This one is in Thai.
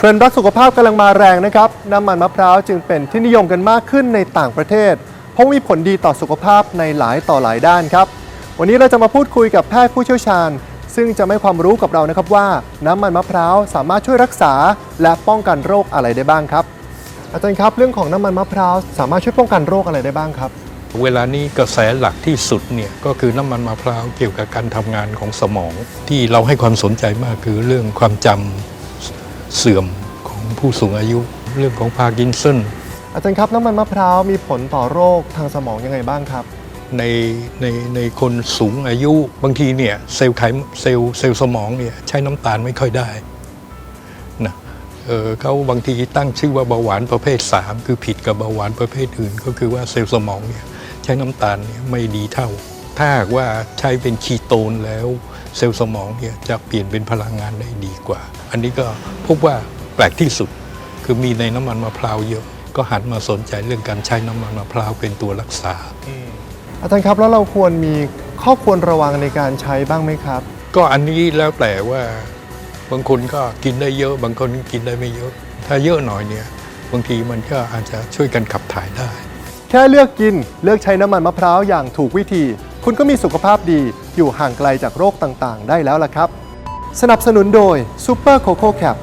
เทรนด์รักสุขภาพกำลังมาแรงนะครับน้ำมันมะพร้าวจึงเป็นที่นิยมกันมากขึ้นในต่างประเทศ เพราะมีผลดีต่อสุขภาพในหลายต่อหลายด้านครับ วันนี้เราจะมาพูดคุยกับแพทย์ผู้เชี่ยวชาญ ซึ่งจะให้ความรู้กับเรานะครับว่า น้ำมันมะพร้าวสามารถช่วยรักษา และป้องกันโรคอะไรได้บ้างครับ อาจารย์ครับเรื่องของน้ำมันมะพร้าวสามารถช่วยป้องกันโรคอะไรได้บ้างครับ เวลานี้กระแสหลักที่สุดเนี่ยก็คือน้ำมันมะพร้าวเกี่ยวกับการทำงานของสมอง ที่เราให้ความสนใจมากคือเรื่องความจำ เสื่อมของผู้สูงอายุ เรื่องของพาร์กินสันอาจารย์ครับน้ำมันมะพร้าวมีผลต่อโรคทางสมองยังไงบ้างครับ ในในในคนสูงอายุบางทีเนี่ยเซลล์ไขมเซลล์เซลล์สมองเนี่ยใช้น้ำตาลไม่ค่อยได้นะเออเขาบางทีตั้งชื่อว่าเบาหวานประเภท 3 คือผิดกับเบาหวานประเภทอื่น ก็คือว่าเซลล์สมองเนี่ยใช้น้ำตาลเนี่ยไม่ดีเท่า ถ้าหากว่าใช้เป็นคีโตนแล้วเซลล์สมองเนี่ยจะเปลี่ยนเป็นพลังงานได้ดีกว่า อันนี้ก็พบว่าแปลกที่สุด คือมีในน้ำมันมะพร้าวเยอะ ก็หันมาสนใจเรื่องการใช้น้ำมันมะพร้าวเป็นตัวรักษา อาจารย์ครับแล้วเราควรมีข้อควรระวังในการใช้บ้างไหมครับ ก็อันนี้แล้วแต่ว่าบางคนก็กินได้เยอะ บางคนกินได้ไม่เยอะ ถ้าเยอะหน่อยเนี่ยบางทีมันก็อาจจะช่วยกันขับถ่ายได้ แค่เลือกกินเลือกใช้น้ำมันมะพร้าวอย่างถูกวิธี คุณก็มีสุขภาพดีอยู่ห่างไกลจากโรคต่างๆ ได้แล้วล่ะครับ สนับสนุนโดย Super Coco Cap